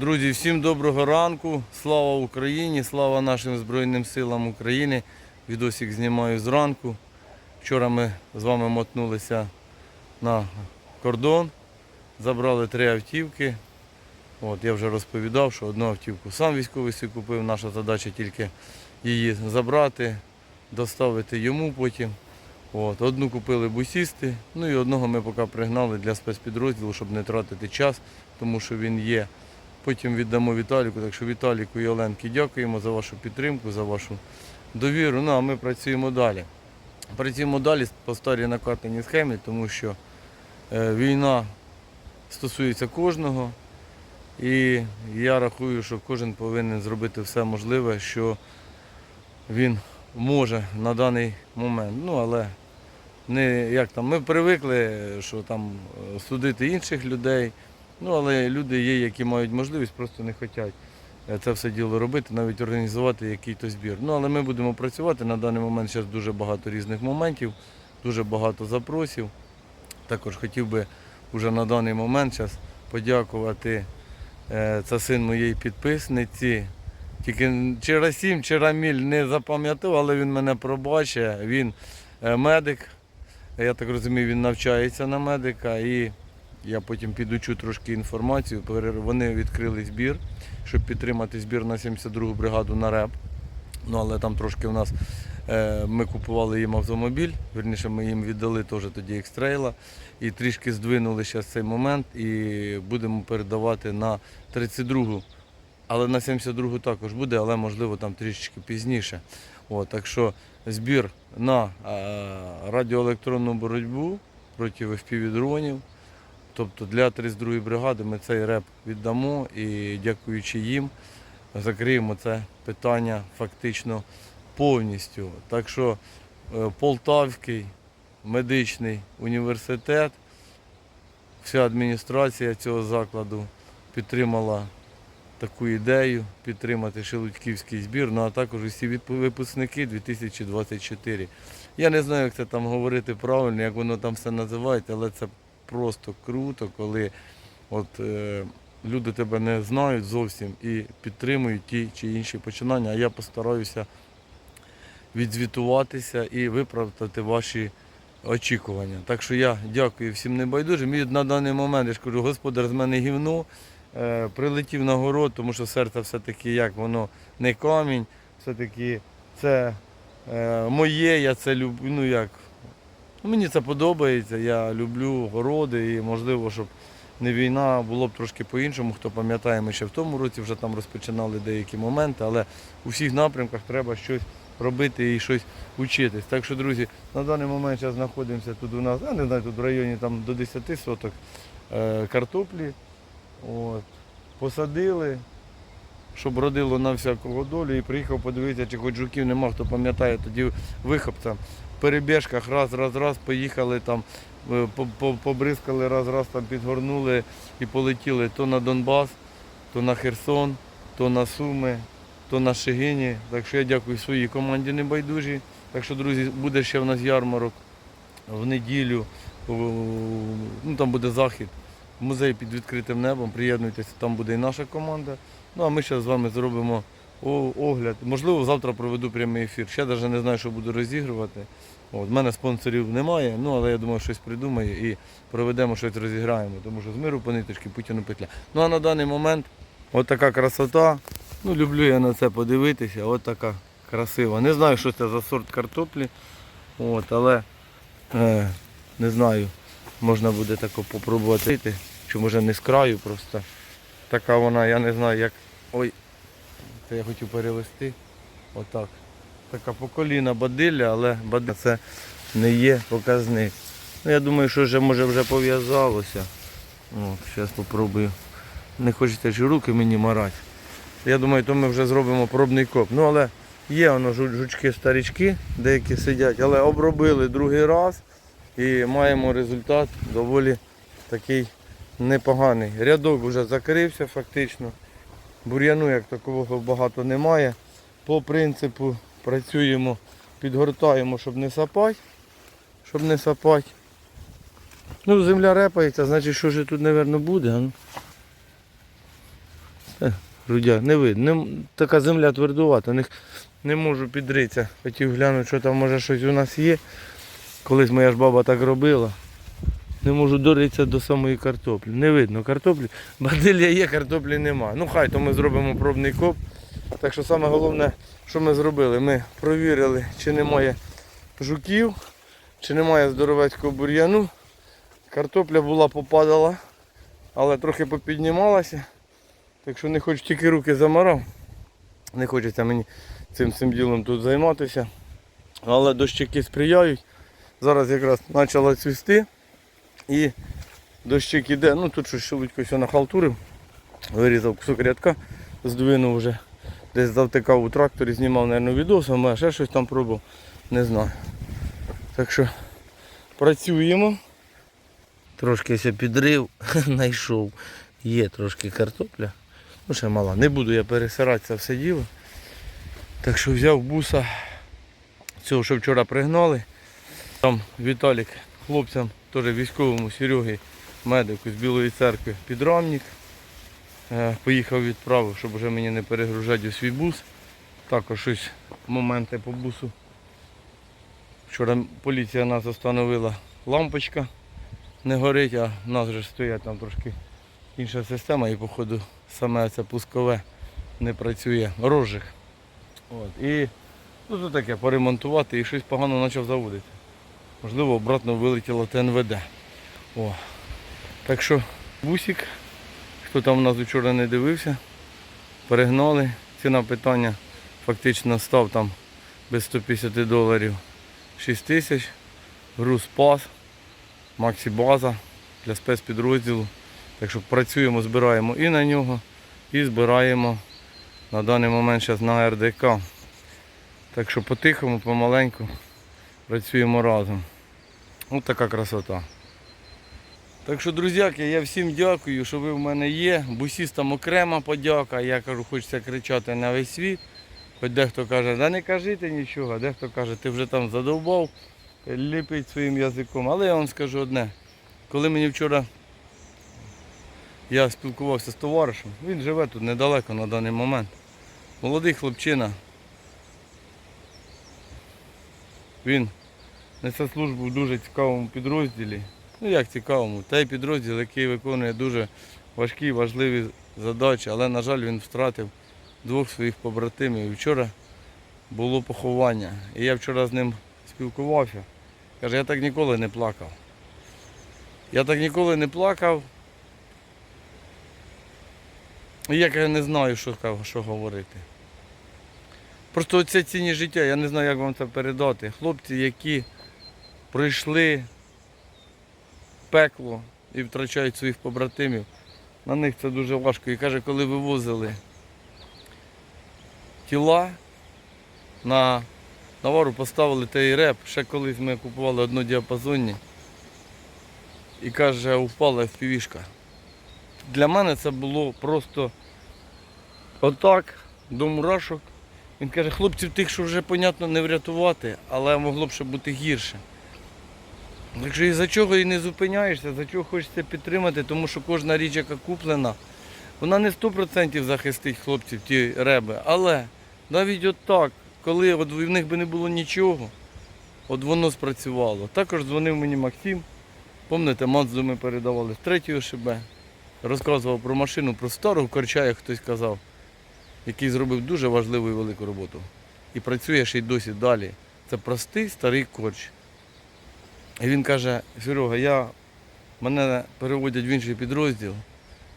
Друзі, всім доброго ранку. Слава Україні, слава нашим Збройним силам України. Відосик знімаю зранку. Вчора ми з вами мотнулися на кордон, забрали три автівки. От, я вже розповідав, що одну автівку сам військовий собі купив. Наша задача тільки її забрати, доставити йому потім. От, одну купили бусісти, ну і одного ми поки пригнали для спецпідрозділу, щоб не тратити час, тому що він є. Потім віддамо Віталіку. Так що Віталіку і Оленки дякуємо за вашу підтримку, за вашу довіру. Ну а ми працюємо далі. Працюємо далі по старій накатаній схемі, тому що е, війна стосується кожного. І я рахую, що кожен повинен зробити все можливе, що він може на даний момент. Ну, але не як там. Ми привикли, що там е, судити інших людей. Ну, але люди є, які мають можливість, просто не хочуть е, це все діло робити, навіть організувати якийсь збір. Ну, але ми будемо працювати. На даний момент зараз дуже багато різних моментів, дуже багато запросів. Також хотів би вже на даний момент зараз подякувати. Е, Це син моєї підписниці. Тільки чи Расім, чи Раміль не запам'ятав, але він мене пробачить. Він е, медик. Я так розумію, він навчається на медика. І я потім підучу трошки інформацію. Вони відкрили збір, щоб підтримати збір на 72-гу бригаду на РЕП. Ну, але там трошки в нас е, ми купували їм автомобіль, вірніше ми їм віддали теж тоді екстрейла. І трішки здвинули зараз цей момент і будемо передавати на 32-гу. Але на 72-гу також буде, але можливо там трішечки пізніше. От, так що збір на е, радіоелектронну боротьбу проти FPV-дронів. Тобто для 32-ї бригади ми цей реп віддамо і дякуючи їм закриємо це питання фактично повністю. Так що е, Полтавський медичний університет, вся адміністрація цього закладу підтримала таку ідею підтримати Шелудьківський збір, ну а також усі випускники 2024. Я не знаю, як це там говорити правильно, як воно там все називається, але це просто круто, коли от, е, люди тебе не знають зовсім і підтримують ті чи інші починання, а я постараюся відзвітуватися і виправдати ваші очікування. Так що я дякую всім небайдужим. І на даний момент я ж кажу, господар з мене гівно. Е, прилетів на город, тому що серце все-таки як воно не камінь, все-таки це е, моє, я це люблю. Ну як, мені це подобається, я люблю городи і можливо, щоб не війна, було б трошки по-іншому. Хто пам'ятає, ми ще в тому році вже там розпочинали деякі моменти, але у всіх напрямках треба щось робити і щось вчитись. Так що, друзі, на даний момент зараз знаходимося тут у нас, я не знаю, тут в районі там, до 10 соток е, картоплі. От. Посадили, щоб родило на всякого долю і приїхав подивитися, чи хоч жуків нема, хто пам'ятає, тоді вихоп там в перебіжках раз, раз, раз, поїхали там, е, по- по- побризкали, раз, раз там підгорнули і полетіли то на Донбас, то на Херсон, то на Суми, то на Шигині. Так що я дякую своїй команді небайдужій. Так що, друзі, буде ще в нас ярмарок в неділю. Ну, там буде захід. Музей під відкритим небом. Приєднуйтеся, там буде і наша команда. Ну а ми ще з вами зробимо огляд. Можливо, завтра проведу прямий ефір. Ще навіть не знаю, що буду розігрувати. От, в мене спонсорів немає, ну але я думаю, щось придумаю і проведемо щось розіграємо, тому що з миру по ниточки Путіну петля. Ну а на даний момент от красота. Ну, люблю я на це подивитися, от така красива. Не знаю, що це за сорт картоплі, от, але е, не знаю, можна буде тако попробувати. Чи може не з краю просто. Така вона, я не знаю як. Ой, я хотів перевести. Отак. Така по коліна бадилля, але бадилля це не є показник. Ну, я думаю, що вже може вже пов'язалося. Зараз спробую. Не хочеться ж руки мені марати. Я думаю, то ми вже зробимо пробний коп. Ну але є воно жучки-старічки, деякі сидять, але обробили другий раз і маємо результат доволі такий непоганий. Рядок вже закрився фактично. Бур'яну як такого багато немає. По принципу працюємо, підгортаємо, щоб не сапати. Щоб не сапати. Ну, земля репається, значить, що ж тут, мабуть, буде. а ну. Та, грудя, не видно. Така земля твердувата, не, не можу підритися. Хотів глянути, що там може щось у нас є. Колись моя ж баба так робила. Не можу доритися до самої картоплі. Не видно картоплі. Бадилля є, картоплі нема. Ну хай то ми зробимо пробний коп. Так що саме головне, що ми зробили, ми провірили, чи немає жуків, чи немає здоровецького бур'яну. Картопля була попадала, але трохи попіднімалася. Так що не хочу тільки руки замарав. Не хочеться мені цим цим ділом тут займатися. Але дощики сприяють. Зараз якраз почала цвісти. І дощик іде. Ну тут щось шелудько все нахалтурив. Вирізав кусок рядка, здвинув вже. Десь завтикав у тракторі, знімав, мабуть, відос, а ще щось там пробував. Не знаю. Так що працюємо. Трошки я підрив, знайшов. Є трошки картопля. Ну ще мала. Не буду я пересирати це все діло. Так що взяв буса цього, що вчора пригнали. Там Віталік хлопцям, теж військовому Серегі, медику з Білої церкви, підрамник. Е, Поїхав відправив, щоб вже мені не перегружати у свій бус. Також щось моменти по бусу. Вчора поліція нас остановила лампочка не горить, а в нас вже стоять там трошки інша система і походу саме це пускове не працює. Розжиг. От. І ну, тут таке поремонтувати і щось погано почав заводити. Можливо, обратно вилетіло ТНВД. О. Так що бусик, хто там у нас вчора не дивився, перегнали. Ціна питання фактично став там без 150 доларів 6 тисяч. Груз пас, Максі база для спецпідрозділу. Так що працюємо, збираємо і на нього, і збираємо на даний момент зараз на РДК. Так що по-тихому, помаленьку працюємо разом. Ось така красота. Так що, друзяки, я всім дякую, що ви в мене є. Бусістам окрема подяка. Я кажу, хочеться кричати на весь світ. Хоч дехто каже, да не кажи ти нічого, дехто каже, ти вже там задовбав, ліпить своїм язиком. Але я вам скажу одне. Коли мені вчора я спілкувався з товаришем, він живе тут недалеко на даний момент. Молодий хлопчина. Він несе службу в дуже цікавому підрозділі. Ну як цікавому, той підрозділ, який виконує дуже важкі, важливі задачі, але, на жаль, він втратив двох своїх побратимів. Вчора було поховання. І я вчора з ним спілкувався. Каже, я так ніколи не плакав. Я так ніколи не плакав. І я не знаю, що, що говорити. Просто оце цінні життя, я не знаю, як вам це передати. Хлопці, які пройшли пекло і втрачають своїх побратимів, на них це дуже важко. І каже, коли вивозили тіла на навару поставили той реп, ще колись ми купували однодіапазонні. І каже, упала впівішка. Для мене це було просто отак, до мурашок. Він каже, хлопців тих, що вже, понятно, не врятувати, але могло б ще бути гірше. Так що і за чого і не зупиняєшся, за чого хочеться підтримати, тому що кожна річ, яка куплена, вона не 100% захистить хлопців, ті реби. Але навіть от так, коли от в них би не було нічого, от воно спрацювало. Також дзвонив мені Максим. Пам'ятаєте, Мацду ми передавали з третього ШБ. Розказував про машину, про стару корча, як хтось казав, який зробив дуже важливу і велику роботу. І працює ще й досі далі. Це простий старий корч. І він каже, Серега, я, мене переводять в інший підрозділ.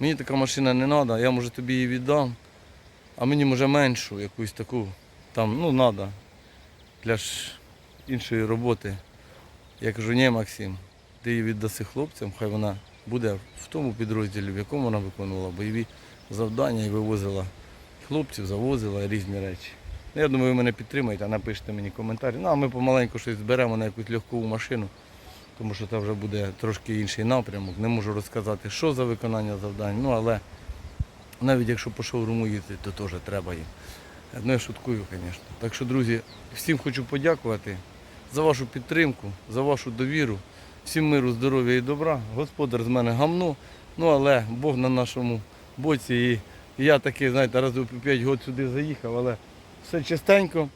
Мені така машина не треба, я може тобі її віддам, а мені може меншу, якусь таку, там, ну, треба для ж іншої роботи. Я кажу, ні, Максим, ти її віддаси хлопцям, хай вона буде в тому підрозділі, в якому вона виконувала бойові завдання і вивозила хлопців, завозила різні речі. Ну, Я думаю, ви мене підтримаєте, напишете мені коментарі. Ну, а ми помаленьку щось зберемо на якусь легкову машину, тому що це вже буде трошки інший напрямок. Не можу розказати, що за виконання завдань, ну але навіть якщо по шоуруму їздити, то теж треба їм. Ну, я шуткую, звісно. Так що, друзі, всім хочу подякувати за вашу підтримку, за вашу довіру. Всім миру, здоров'я і добра. Господар з мене гамно. Ну але Бог на нашому боці і я такий, знаєте, разів по 5 років сюди заїхав, але все чистенько,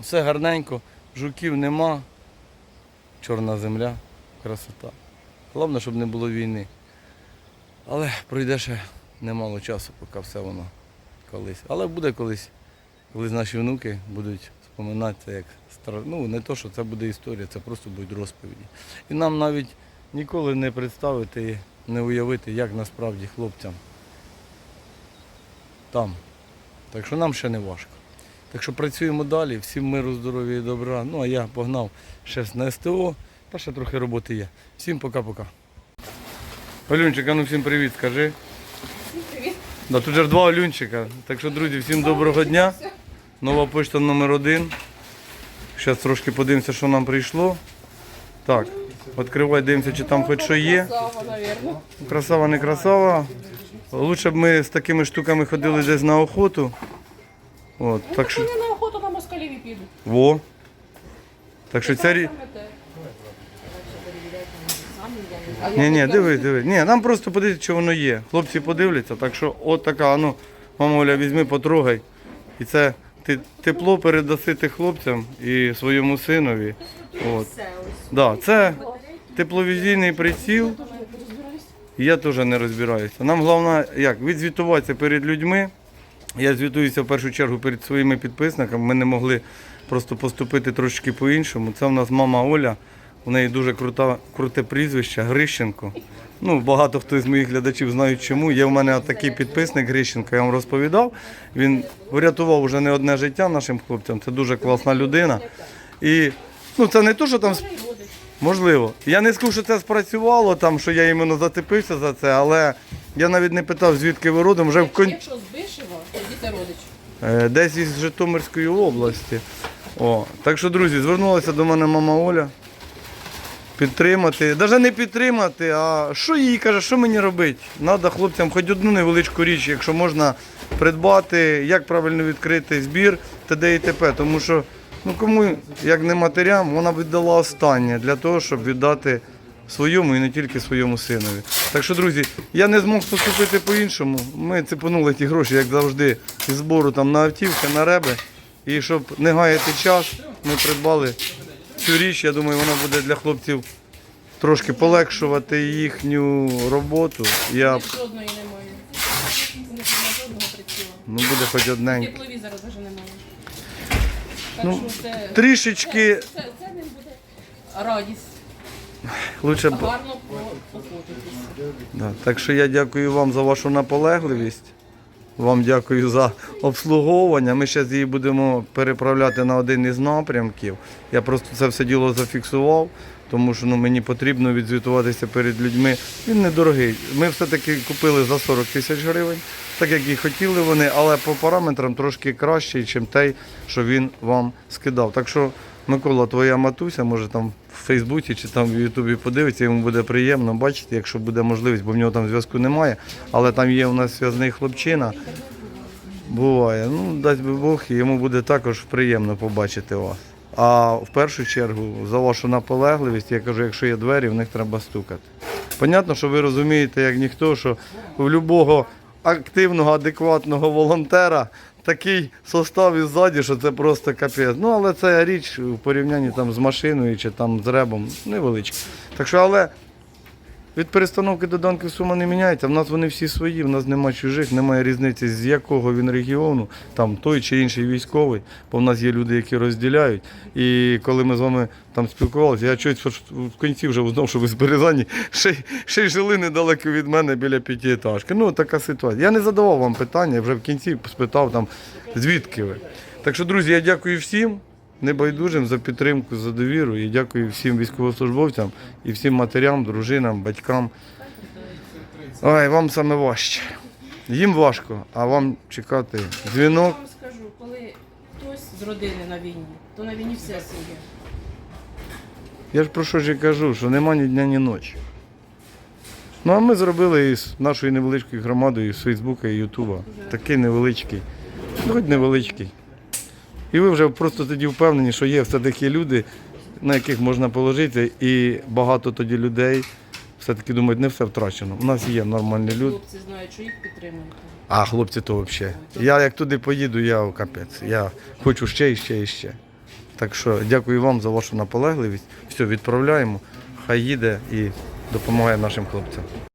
все гарненько, жуків нема, чорна земля, красота. Головне, щоб не було війни. Але пройде ще немало часу, поки все воно колись. Але буде колись, колись наші внуки будуть це як стар... Ну, не то, що це буде історія, це просто будуть розповіді. І нам навіть ніколи не представити, не уявити, як насправді хлопцям там. Так що нам ще не важко. Так що працюємо далі, всім миру, здоров'я і добра. Ну а я погнав ще на СТО, та ще трохи роботи є. Всім пока-пока. Олюнчик, а ну всім привіт, скажи. Привіт. Да, тут же ж два Олюнчика. Так що, друзі, всім доброго дня. Нова почта номер один. Зараз трошки подивимося, що нам прийшло. Так, відкривай, дивимося, чи там хоч що є. Красава, не красава. Лучше б ми з такими штуками ходили десь на охоту. От, так що. Вони на охоту на москалів і підуть. Во. Так що ця рі... Ні, ні, таке дивись, дивись. Ні, нам просто подивіться, що воно є. Хлопці подивляться, так що от така, ну, мама Оля, візьми, потрогай. І це ти тепло передаси ти хлопцям і своєму синові. От. Да, це тепловізійний приціл. Я теж не розбираюся. Нам головне, як, відзвітуватися перед людьми. Я звітуюся в першу чергу перед своїми підписниками. Ми не могли просто поступити трошки по-іншому. Це в нас мама Оля. У неї дуже крута, круте прізвище Грищенко. Ну, багато хто з моїх глядачів знають чому. Є в мене такий підписник Грищенко, я вам розповідав. Він врятував вже не одне життя нашим хлопцям. Це дуже класна людина. І ну, це не то, що там Можливо. Я не скажу, що це спрацювало, там, що я іменно зацепився за це, але я навіть не питав, звідки ви родом. Вже в кон... Якщо з Бишева, тоді це родич. Е, десь із Житомирської області. О, так що, друзі, звернулася до мене мама Оля. Підтримати, навіть не підтримати, а що їй каже, що мені робити? Треба хлопцям хоч одну невеличку річ, якщо можна придбати, як правильно відкрити збір, т.д. і т.п. Тому що ну кому, як не матерям, вона б віддала останнє для того, щоб віддати своєму і не тільки своєму синові. Так що, друзі, я не змог поступити по-іншому. Ми цепанули ті гроші, як завжди, із збору там на автівки, на реби. І щоб не гаяти час, ми придбали цю річ. Я думаю, вона буде для хлопців трошки полегшувати їхню роботу. Я жодної немає. Жодного приціла. ну буде хоч одненький. Тепловізора навіть немає. Так Ну, що це, Трішечки це, це не буде радість. Лучше б. Гарно Да. Так що я дякую вам за вашу наполегливість. Вам дякую за обслуговування. Ми зараз її будемо переправляти на один із напрямків. Я просто це все діло зафіксував, тому що ну, мені потрібно відзвітуватися перед людьми. Він недорогий. Ми все-таки купили за 40 тисяч гривень, так як і хотіли вони, але по параметрам трошки кращий, ніж той, що він вам скидав. Так що, Микола, твоя матуся, може там в Фейсбуці чи там в Ютубі подивиться, йому буде приємно бачити, якщо буде можливість, бо в нього там зв'язку немає. Але там є у нас зв'язний хлопчина. Буває. Ну, дасть би Бог, і йому буде також приємно побачити вас. А в першу чергу за вашу наполегливість, я кажу, якщо є двері, в них треба стукати. Понятно, що ви розумієте, як ніхто, що в будь-якого активного, адекватного волонтера такий состав і ззаді, що це просто капець. Ну, але це річ в порівнянні там, з машиною чи там з ребом невеличка. Так що, але від перестановки до данки сума не міняється. В нас вони всі свої, в нас немає чужих, немає різниці, з якого він регіону, там той чи інший військовий, бо в нас є люди, які розділяють. І коли ми з вами там спілкувалися, я чогось в кінці вже узнав, що ви з Березані ще, ще й жили недалеко від мене біля п'ятиэтажки. Ну, така ситуація. Я не задавав вам питання, я вже в кінці спитав там, звідки ви. Так що, друзі, я дякую всім. Небайдужим за підтримку, за довіру і дякую всім військовослужбовцям і всім матерям, дружинам, батькам. Ой, вам саме важче. Їм важко, а вам чекати дзвінок. Я вам скажу, коли хтось з родини на війні, то на війні все своє. Я ж про що ж і кажу, що нема ні дня, ні ночі. Ну а ми зробили із нашою невеличкою громадою з Фейсбука і Ютуба. Такий невеличкий. Ну, хоч невеличкий. І ви вже просто тоді впевнені, що є все-таки люди, на яких можна положитися, і багато тоді людей все-таки думають, не все втрачено. У нас є нормальні люди. Хлопці знають, що їх підтримують. А хлопці то взагалі. Я як туди поїду, я капець. Я хочу ще і ще і ще. Так що дякую вам за вашу наполегливість. Все, відправляємо. Хай їде і допомагає нашим хлопцям.